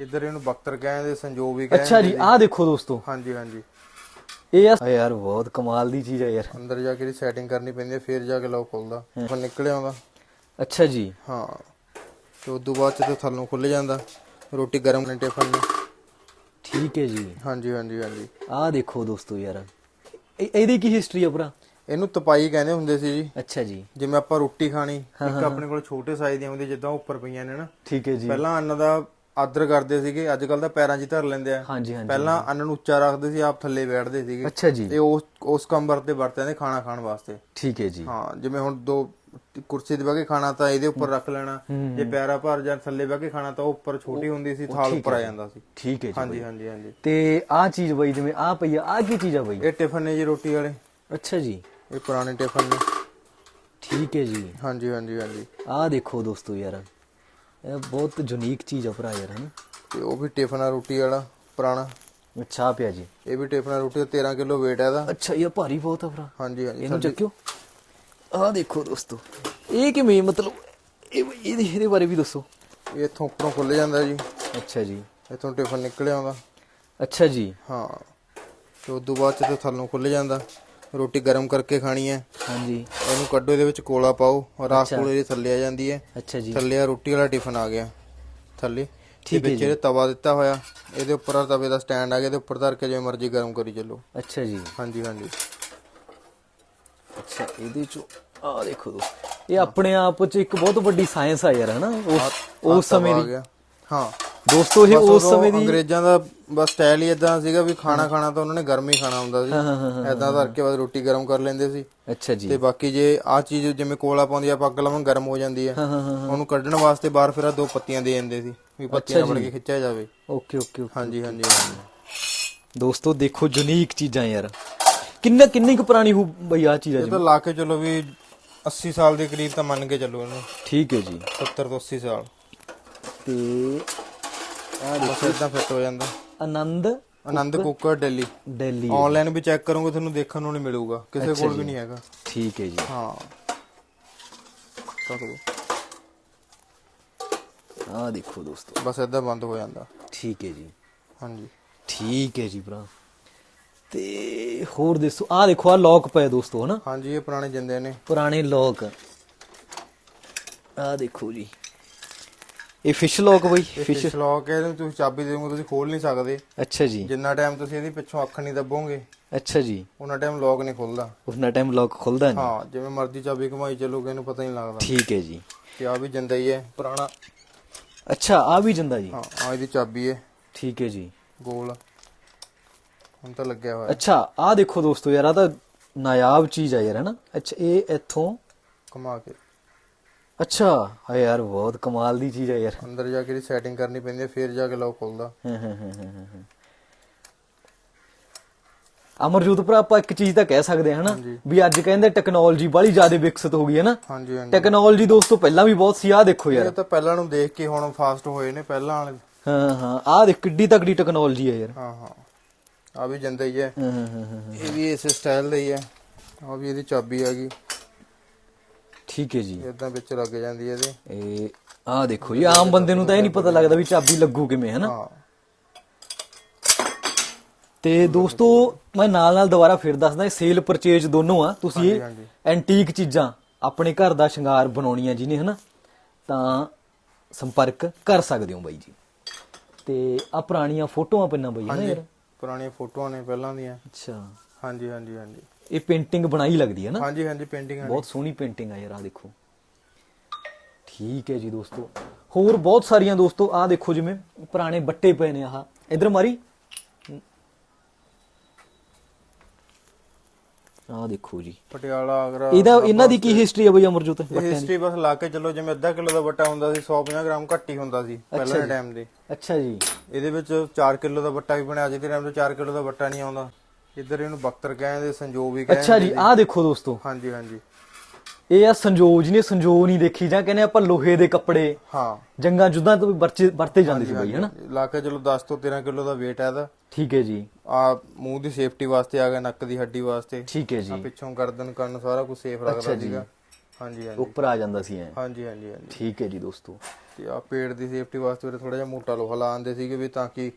ਇੱਧਰ ਇਹਨੂੰ ਬਖਤਰ ਕਹਿੰਦੇ ਸੰਜੋਗ ਵੀ ਕਹਿੰਦੇ ਅੱਛਾ ਜੀ ਆਹ ਦੇਖੋ ਦੋਸਤੋ। ਹਾਂਜੀ ਹਾਂਜੀ। ਇਹ ਆ ਯਾਰ ਬਹੁਤ ਕਮਾਲ ਦੀ ਚੀਜ਼ ਹੈ ਯਾਰ। ਅੰਦਰ ਜਾ ਕੇ ਇਹਦੀ ਸੈਟਿੰਗ ਕਰਨੀ ਪੈਂਦੀ ਹੈ ਫਿਰ ਜਾ ਕੇ ਲੋਕ ਖੁੱਲਦਾ। ਫਿਰ ਨਿਕਲ ਆਉਂਦਾ। ਅੱਛਾ ਜੀ। ਹਾਂ। ਤੇ ਉਦੋਂ ਬਾਅਦ ਚ ਤੇ ਥੱਲੋਂ ਖੁੱਲ ਜਾਂਦਾ। ਰੋਟੀ ਗਰਮ ਕਰਨ ਟਿਫਨ ਨੂੰ ਠੀਕ ਹੈ ਜੀ। ਹਾਂਜੀ ਹਾਂਜੀ ਹਾਂਜੀ। ਆਹ ਦੇਖੋ ਦੋਸਤੋ ਯਾਰ। ਇਹ- ਇਹਦੀ ਕੀ ਹਿਸਟਰੀ ਆ ਭਰਾ? ਇਹਨੂੰ ਤਪਾਈ ਕਹਿੰਦੇ ਹੁੰਦੇ ਸੀ ਜੀ। ਅੱਛਾ ਜੀ। ਜਿਵੇਂ ਆਪਾਂ ਰੋਟੀ ਖਾਣੀ ਇੱਕ ਆਪਣੇ ਕੋਲ ਛੋਟੇ ਸਾਈਜ਼ ਦੀਆਂ ਹੁੰਦੀਆਂ ਜਿੱਦਾਂ ਉੱਪਰ ਪਈਆਂ ਨੇ ਨਾ। ਠੀਕ ਹੈ ਜੀ। ਪਹਿਲਾਂ ਅੰਨ ਦਾ ਆਦਰ ਕਰਦੇ ਸੀਗੇ। ਅੱਜ ਕੱਲ ਤਾਂ ਪੈਰਾਂ 'ਚ ਹੀ ਧਰ ਲੈਂਦੇ ਆ। ਹਾਂਜੀ ਹਾਂਜੀ। ਪਹਿਲਾਂ ਅੰਨ ਨੂੰ ਉੱਚਾ ਰੱਖਦੇ ਸੀ ਆਪ ਥੱਲੇ ਬੈਠਦੇ ਸੀਗੇ। ਅੱਛਾ ਜੀ। ਤੇ ਉਸ ਉਸ ਕੰਬਰ ਤੇ ਵਰਤਦੇ ਨੇ ਖਾਣਾ ਖਾਣ ਵਾਸਤੇ। ਠੀਕ ਹੈ ਜੀ। ਹਾਂ ਜਿਵੇਂ ਹੁਣ ਦੋ ਕੁਰਸੀ ਤੇ ਬਹਿ ਕੇ ਖਾਣਾ ਤਾਂ ਇਹਦੇ ਉੱਪਰ ਰੱਖ ਲੈਣਾ। ਜੇ ਪੈਰਾ ਭਰ ਜਾਂ ਥੱਲੇ ਬਹਿ ਕੇ ਖਾਣਾ ਤਾਂ ਉਹ ਉੱਪਰ ਛੋਟੀ ਹੁੰਦੀ ਸੀ ਥਾਲ ਉੱਪਰ ਆ ਜਾਂਦਾ ਸੀ। ਠੀਕ ਹੈ ਜੀ ਹਾਂਜੀ ਹਾਂਜੀ ਹਾਂਜੀ। ਤੇ ਆਹ ਚੀਜ਼ ਬਈ ਜਿਵੇਂ ਆਹ ਪਈ ਆ ਆਹ ਕੀ ਚੀਜ਼ ਆ ਬਈ? ਇਹ ਟਿਫਨ ਨੇ ਜੀ ਰੋਟੀ ਵਾਲੇ। ਅੱਛਾ ਜੀ। ਇਹ ਪੁਰਾਣੇ ਟਿਫਨ ਨੇ। ਠੀਕ ਹੈ ਜੀ। ਹਾਂਜੀ ਹਾਂਜੀ ਹਾਂਜੀ। ਆਹ ਦੇਖੋ ਦੋਸਤੋ ਯਾਰ। ਇਹ ਬਹੁਤ ਯੂਨੀਕ ਚੀਜ਼ ਆ ਭਰਾ ਯਾਰ ਹਨ ਤੇ ਉਹ ਵੀ ਟਿਫਨ ਰੋਟੀ ਵਾਲਾ ਪੁਰਾਣਾ। ਅੱਛਾ ਪਿਆ ਜੀ। ਇਹ ਵੀ ਟਿਫਨ ਰੋਟੀ ਦਾ 13 ਕਿਲੋ weight ਹੈ ਇਹਦਾ। ਅੱਛਾ ਇਹ ਭਾਰੀ ਬਹੁਤ ਆ ਭਰਾ। ਹਾਂਜੀ ਹਾਂਜੀ ਇਹਨੂੰ ਚੱਕਿਓ। ਆਹ ਦੇਖੋ ਦੋਸਤੋ ਇਹ ਕਿਵੇਂ ਮਤਲਬ ਇਹ ਇਹਦੇ ਇਹਦੇ ਬਾਰੇ ਵੀ ਦੱਸੋ। ਇਹ ਇੱਥੋਂ ਉੱਪਰੋਂ ਖੁੱਲ ਜਾਂਦਾ ਜੀ। ਅੱਛਾ ਜੀ। ਇੱਥੋਂ ਟਿਫਨ ਨਿਕਲ ਆਉਂਦਾ। ਅੱਛਾ ਜੀ। ਹਾਂ। ਤੇ ਉਦੋਂ ਬਾਅਦ ਚ ਤੇ ਥੱਲੋਂ ਖੁੱਲ ਜਾਂਦਾ। ਰੋਟੀ ਗਰਮ ਕਰਕੇ ਖਾਣੀ ਹੈ। ਹਾਂਜੀ। ਇਹਨੂੰ ਕੱਢੋ ਇਹਦੇ ਵਿੱਚ ਕੋਲਾ ਪਾਓ ਔਰ ਆਹ ਕੋਲੇ ਦੇ ਥੱਲੇ ਆ ਜਾਂਦੀ ਹੈ ਅੱਛਾ ਜੀ। ਥੱਲੇ ਆ ਰੋਟੀ ਵਾਲਾ ਟਿਫਨ ਆ ਗਿਆ। ਥੱਲੇ। ਠੀਕ ਤੇ ਵਿੱਚ ਇਹਦੇ ਤਵਾ ਦਿੱਤਾ ਹੋਇਆ ਇਹਦੇ ਉੱਪਰ ਆ ਤਵੇ ਦਾ ਸਟੈਂਡ ਆ ਗਿਆ ਇਹਦੇ ਉੱਪਰ ਧਰ ਕੇ ਜਿਵੇਂ ਮਰਜ਼ੀ ਗਰਮ ਕਰੀ ਚੱਲੋ। ਅੱਛਾ ਜੀ। ਹਾਂਜੀ ਹਾਂਜੀ। ਅੱਛਾ ਇਹਦੇ ਚ ਆਹ ਦੇਖੋ ਇਹ ਆਪਣੇ ਆਪ ਚ ਇੱਕ ਬਹੁਤ ਵੱਡੀ ਸਾਇੰਸ ਆ ਯਾਰ ਹਨਾ? ਉਸ ਸਮੇਂ ਆ ਦੀ। ਗਿਆ। ਹਾਂ। ਦੋਸਤੋ ਇਹ ਬਸ ਉਸ ਉਦੋਂ ਸਮੇਂ ਦੀ ਅੰਗਰੇਜ਼ਾਂ ਦਾ ਬਸ ਸਟਾਈਲ ਹੀ ਇਦਾਂ ਸੀਗਾ ਵੀ ਖਾਣਾ ਖਾਣਾ ਤਾਂ ਉਹਨਾਂ ਨੇ ਗਰਮ ਹੀ ਖਾਣਾ ਹੁੰਦਾ ਸੀ। ਐਦਾਂ ਧਰ ਕੇ ਬਾਅਦ ਰੋਟੀ ਗਰਮ ਕਰ ਲੈਂਦੇ ਸੀ। ਅੱਛਾ ਜੀ। ਤੇ ਬਾਕੀ ਜੇ ਆ ਚੀਜ਼ ਜਿਵੇਂ ਕੋਲਾ ਪਾਉਂਦੀ ਆ ਪੱਗ ਲਾਵਾਂ ਗਰਮ ਹੋ ਜਾਂਦੀ ਆ। ਉਹਨੂੰ ਕੱਢਣ ਵਾਸਤੇ ਬਾਹਰ ਫਿਰ ਆਹ ਦੋ ਪੱਤੀਆਂ ਦੇ ਜਾਂਦੇ ਸੀ ਵੀ ਪੱਤੀਆਂ ਫੜ ਕੇ ਖਿੱਚਿਆ ਜਾਵੇ। ਓਕੇ ਓਕੇ ਹਾਂਜੀ ਹਾਂਜੀ ਦੋਸਤੋ ਦੇਖੋ ਯੂਨੀਕ ਚੀਜ਼ਾਂ ਯਾਰ। ਕਿੰਨਾ ਕਿੰਨੀ ਕੁ ਪੁਰਾਣੀ ਹੋ ਬਈ ਆ ਚੀਜ਼ ਆ ਇਹ ਜੀ। ਤਾਂ ਲਾ ਕੇ ਚਲੋ ਵੀ 80 ਸਾਲ ਦੇ ਕਰੀਬ ਤਾਂ ਮੰਨ ਕੇ ਚੱਲੋ ਇਹਨੂੰ। ਠੀਕ ਹੈ ਜੀ। 70 ਤੋਂ 80 ਸਾਲ। ਤੇ ਬਸ ਇਦਾਂ ਫਿੱਟ ਹੋ ਜਾਂਦਾ। ਆਨੰਦ ਆਨੰਦ ਕੁੱਕਰ ਦਿੱਲੀ ਦਿੱਲੀ ਆਨਲਾਈਨ ਵੀ ਚੈੱਕ ਕਰੋਗੇ ਤੁਹਾਨੂੰ ਦੇਖਣ ਨੂੰ ਨਹੀਂ ਮਿਲੂਗਾ। ਕਿਸੇ ਕੋਲ ਵੀ ਨਹੀਂ ਹੈਗਾ। ਠੀਕ ਹੈ ਜੀ। ਹਾਂ। ਕਰੋ। ਆਹ ਦੇਖੋ ਦੋਸਤੋ। ਬਸ ਇਦਾਂ ਬੰਦ ਹੋ ਜਾਂਦਾ। ਠੀਕ ਹੈ ਜੀ। ਹਾਂਜੀ। ਠੀਕ ਹੈ ਜੀ ਭਰਾ। ਤੇ ਹੋਰ ਦੱਸੋ ਆਹ ਦੇਖੋ ਆ ਲੋਕ ਪਏ ਦੋਸਤੋ ਹਨਾ? ਹਾਂਜੀ ਇਹ ਪੁਰਾਣੇ ਜਿੰਦੇ ਨੇ। ਪੁਰਾਣੇ ਲੋਕ ਆਹ ਦੇਖੋ ਜੀ। ਇਹ ਫਿਸ਼ ਲੋਕ ਬਈ ਫਿਸ਼ ਲੌਕ ਹੈ ਇਹਨੂੰ ਤੁਸੀਂ ਚਾਬੀ ਦੇਵੋਗੇ ਤੁਸੀਂ ਖੋਲ ਨਹੀਂ ਸਕਦੇ। ਅੱਛਾ ਜੀ। ਜਿੰਨਾ ਟਾਈਮ ਤੁਸੀਂ ਇਹਦੀ ਪਿੱਛੋਂ ਅੱਖ ਨਹੀਂ ਦੱਬੋਗੇ ਅੱਛਾ ਜੀ। ਉਹਨਾਂ ਟਾਈਮ ਲੌਕ ਨਹੀਂ ਖੁੱਲਦਾ। ਉਸਨਾ ਟਾਈਮ ਲੋਕ ਖੁੱਲਦਾ ਨਹੀਂ। ਹਾਂ ਜਿਵੇਂ ਮਰਜ਼ੀ ਚਾਬੀ ਘੁਮਾਈ ਚੱਲੋਗੇ ਇਹਨੂੰ ਪਤਾ ਨਹੀਂ ਲੱਗਦਾ। ਠੀਕ ਹੈ ਜੀ। ਤੇ ਆ ਵੀ ਜਿੰਦਾ ਹੀ ਹੈ ਪੁਰਾਣਾ। ਅੱਛਾ ਆ ਵੀ ਜਾਂਦਾ ਜੀ। ਹਾਂ ਆ ਇਹਦੀ ਚਾਬੀ ਹੈ। ਠੀਕ ਹੈ ਜੀ। ਗੋਲ। ਹੁਣ ਤਾਂ ਲੱਗਿਆ ਹੋਇਆ। ਅੱਛਾ ਆ ਦੇਖੋ ਦੋਸਤੋ ਯਾਰ ਆ ਤਾਂ ਨਾਯਾਬ ਚੀਜ਼ ਆ ਯਾਰ ਹਨਾ? ਅੱਛਾ ਇਹ ਇੱਥੋਂ ਘੁਮਾ ਕੇ। ਅੱਛਾ। ਆ ਯਾਰ ਬਹੁਤ ਕਮਾਲ ਦੀ ਚੀਜ਼ ਆ ਯਾਰ। ਅੰਦਰ ਜਾ ਕੇ ਇਹਦੀ ਸੈਟਿੰਗ ਕਰਨੀ ਪੈਂਦੀ ਹੈ ਫਿਰ ਜਾ ਕੇ ਲੌਕ ਖੁੱਲਦਾ ਹਾਂ ਹਾਂ ਹਾਂ ਹਾਂ ਹਾਂ ਅਮਰਜੋਤ ਭਰਾ ਆਪਾਂ ਇੱਕ ਚੀਜ਼ ਤਾਂ ਕਹਿ ਸਕਦੇ ਹਾਂ ਹਾਂਜੀ। ਵੀ ਅੱਜ ਕਹਿੰਦੇ ਟੈਕਨੋਲੋਜੀ ਬੜੀ ਜ਼ਿਆਦਾ ਵਿਕਸਿਤ ਹੋ ਗਈ ਹੈ ਨਾ ਹਾਂਜੀ ਹਾਂਜੀ। ਟੈਕਨੋਲੋਜੀ ਦੋਸਤੋ ਪਹਿਲਾਂ ਵੀ ਬਹੁਤ ਸੀ ਆ ਦੇਖੋ ਇਹ ਯਾਰ ਤਾਂ ਪਹਿਲਾਂ ਨੂੰ ਦੇਖ ਕੇ ਹੁਣ ਫਾਸਟ ਹੋਏ ਨੇ ਪਹਿਲਾਂ ਵਾਲੇ। ਹਾਂ ਹਾਂ। ਆ ਦੇਖ ਕਿੱਡੀ ਤਕੜੀ ਟੈਕਨੋਲੋਜੀ ਹੈ ਯਾਰ। ਹਾਂ ਹਾਂ। ਆ ਵੀ ਜਿੰਦਾ ਹੀ ਹੈ ਹਾਂ ਹਾਂ ਹਾਂ ਹਾਂ। ਇਹ ਵੀ ਇਸੇ ਸਟਾਈਲ ਦਾ ਹੀ ਹੈ ਆ ਵੀ ਇਹਦੀ ਚਾਬੀ ਆ ਗਈ। ਠੀਕ ਹੈ ਜੀ। ਇਦਾਂ ਵਿੱਚ ਲੱਗ ਜਾਂਦੀ ਹੈ ਇਹਦੇ। ਇਹ ਆ ਦੇਖੋ ਜੀ ਆਮ ਬੰਦੇ ਨੂੰ ਤਾਂ ਇਹ ਨਹੀਂ ਪਤਾ ਲੱਗਦਾ ਵੀ ਚਾਬੀ ਲੱਗੂ ਕਿਵੇਂ ਹੈ ਨਾ ਹਾਂ। ਤੇ ਦੋਸਤੋ ਮੈਂ ਨਾਲ ਨਾਲ ਦੁਬਾਰਾ ਫਿਰ ਦੱਸਦਾ ਇਹ ਸੇਲ ਪਰਚੇਜ ਦੋਨੋਂ ਆ। ਤੁਸੀਂ ਇਹ ਹਾਂਜੀ। ਐਂਟੀਕ ਚੀਜ਼ਾਂ ਆਪਣੇ ਘਰ ਦਾ ਸ਼ਿੰਗਾਰ ਬਣਾਉਣੀਆਂ ਜਿਹਨੇ ਹਨਾ? ਤਾਂ ਸੰਪਰਕ ਕਰ ਸਕਦੇ ਹੋ ਬਾਈ ਜੀ। ਤੇ ਆ ਪੁਰਾਣੀਆਂ ਫੋਟੋਆਂ ਪੈਣਾ ਬਾਈ ਹਨਾ ਯਾਰ? ਪੁਰਾਣੀਆਂ ਫੋਟੋਆਂ ਨੇ ਪਹਿਲਾਂ ਦੀਆਂ। ਅੱਛਾ। ਹਾਂਜੀ ਹਾਂਜੀ ਹਾਂਜੀ। ਇਹ ਪੇਂਟਿੰਗ ਬਣਾਈ ਲੱਗਦੀ ਹੈ ਨਾ? ਹਾਂਜੀ ਹਾਂਜੀ ਪੇਂਟਿੰਗ ਬਹੁਤ ਸੋਹਣੀ ਪੇਂਟਿੰਗ ਆ ਯਾਰ ਆ ਦੇਖੋ। ਠੀਕ ਹੈ ਜੀ ਦੋਸਤੋ। ਹੋਰ ਬਹੁਤ ਸਾਰੀਆਂ ਦੋਸਤੋ ਆ ਦੇਖੋ ਜਿਵੇਂ ਪੁਰਾਣੇ ਬੱਟੇ ਪਏ ਨੇ ਆਹ। ਇਧਰ ਮਾਰੀ। ਆ ਦੇਖੋ ਜੀ। ਪਟਿਆਲਾ ਆਗਰਾ ਇਹਦਾ ਇਹਨਾਂ ਦੀ ਕੀ ਹਿਸਟਰੀ ਹੈ ਬਈ ਅਮਰਜੋਤ ਹਿਸਟਰੀ ਬਸ ਲਾ ਕੇ ਚੱਲੋ ਜਿਵੇਂ ਅੱਧਾ ਕਿਲੋ ਦਾ ਬੱਟਾ ਹੁੰਦਾ ਸੀ 150 ਗ੍ਰਾਮ ਘੱਟ ਹੀ ਹੁੰਦਾ ਸੀ ਪਹਿਲਾਂ ਦੇ ਟਾਈਮ ਦੇ। ਅੱਛਾ ਜੀ। ਇਹਦੇ ਵਿੱਚ 4 ਕਿਲੋ ਦਾ ਬੱਟਾ ਵੀ ਬਣਿਆ ਅੱਜ ਦੇ ਟਾਈਮ ਤੇ 4 ਕਿਲੋ ਦਾ ਬੱਟਾ ਨਹੀਂ ਆਉਂਦਾ। ਇੱਧਰ ਇਹਨੂੰ ਬਖਤਰ ਕਹਿੰਦੇ ਸੰਜੋਗ ਵੀ ਕਹਿੰਦੇ ਅੱਛਾ ਜੀ ਆ ਦੇਖੋ ਦੋਸਤੋ। ਹਾਂਜੀ ਹਾਂਜੀ। ਇਹ ਆ ਸੰਜੋਗ ਜਿਹਨੇ ਸੰਜੋਗ ਨਹੀਂ ਦੇਖੀ ਜਾਂ ਕਹਿੰਦੇ ਆਪਾਂ ਲੋਹੇ ਦੇ ਕੱਪੜੇ ਹਾਂ। ਜੰਗਾਂ ਜੁੱਦਾਂ ਤੋਂ ਵੀ ਵਰਚੇ ਵਰਤੇ ਜਾਂਦੇ ਸੀ ਬਈ ਹਨਾ? ਲਾ ਕੇ ਚਲੋ 10 ਤੋਂ 13 ਕਿਲੋ ਦਾ weight ਹੈ ਇਹਦਾ। ਠੀਕ ਹੈ ਜੀ। ਆ ਮੂੰਹ ਦੀ ਸੇਫਟੀ ਵਾਸਤੇ ਆ ਗਿਆ ਨੱਕ ਦੀ ਹੱਡੀ ਵਾਸਤੇ। ਠੀਕ ਹੈ ਆ ਜੀ ਪਿੱਛੋਂ ਗਰਦਨ ਕੰਨ ਸਾਰਾ ਕੁਝ ਸੇਫ ਰੱਖਦਾ ਸੀਗਾ। ਹਾਂਜੀ ਹਾਂਜੀ। ਉੱਪਰ ਆ ਜਾਂਦਾ ਸੀ ਐ। ਹਾਂਜੀ ਹਾਂਜੀ ਹਾਂਜੀ। ਠੀਕ ਹੈ ਜੀ ਦੋਸਤੋ। ਤੇ ਆ ਪੇੜ ਦੀ ਸੇਫਟੀ ਵਾਸਤੇ ਥੋੜਾ ਜਿਹਾ ਮੋਟਾ ਲੋਹਾ ਲਾਉਂਦੇ ਸੀਗੇ ਵੀ ਤਾਂ ਕਿ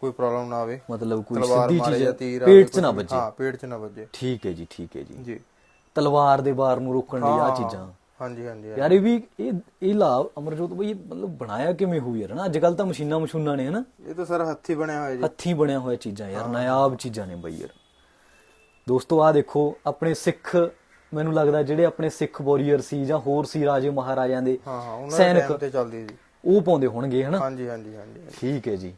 ਕੋਈ ਪ੍ਰੋਬਲਮ ਨਾ ਆਵੇ। ਮਤਲਬ ਕੋਈ ਤਲਵਾਰ ਸਿੱਧੀ ਚੀਜ਼ ਪੇਟ 'ਚ ਨਾ। ਵੱਜੇ। ਹਾਂ ਪੇੜ 'ਚ ਨਾ ਵੱਜੇ। ਠੀਕ ਹੈ ਜੀ ਠੀਕ ਹੈ ਜੀ। ਜੀ। ਤਲਵਾਰ ਦੇ ਵਾਰ ਨੂੰ ਰੋਕਣ ਲਈ ਆ ਚੀਜ਼ਾਂ। ਹਾਂਜੀ ਹਾਂਜੀ ਯਾਰ ਇਹ ਵੀ ਇਹ ਇਹ ਲਾ ਅਮਰਜੋਤ ਬਈ ਮਤਲਬ ਬਣਾਇਆ ਕਿਵੇਂ ਹੋਈ ਯਾਰ ਨਾ ਅੱਜ ਕੱਲ ਤਾਂ ਮਸ਼ੀਨਾਂ ਮਸ਼ੂਨਾਂ ਨੇ ਹਨਾ? ਇਹ ਤਾਂ ਸਰ ਹੱਥੀ ਬਣਿਆ ਹੋਇਆ ਜੀ। ਹੱਥੀਂ ਬਣਿਆ ਹੋਇਆ ਚੀਜ਼ਾਂ ਯਾਰ ਨਾਇਆਬ ਚੀਜ਼ਾਂ ਨੇ ਬਈ ਯਾਰ। ਦੋਸਤੋ ਆ ਦੇਖੋ ਆਪਣੇ ਸਿੱਖ ਮੈਨੂੰ ਲੱਗਦਾ ਜਿਹੜੇ ਆਪਣੇ ਸਿੱਖ ਵਾਰੀਅਰ ਸੀ ਜਾਂ ਹੋਰ ਸੀ ਰਾਜੇ ਮਹਾਰਾਜਿਆਂ ਦੇ ਹਾਂ ਹਾਂ ਉਹਨਾਂ ਦੇ ਟਾਈਮ ਤੇ ਚੱਲਦੀ ਜੀ ਉਹ ਪਾਉਂਦੇ ਹੋਣਗੇ ਹਨਾ? ਹਾਂਜੀ ਹਾਂਜੀ ਹਾਂਜੀ। ਠੀਕ ਹੈ ਜੀ।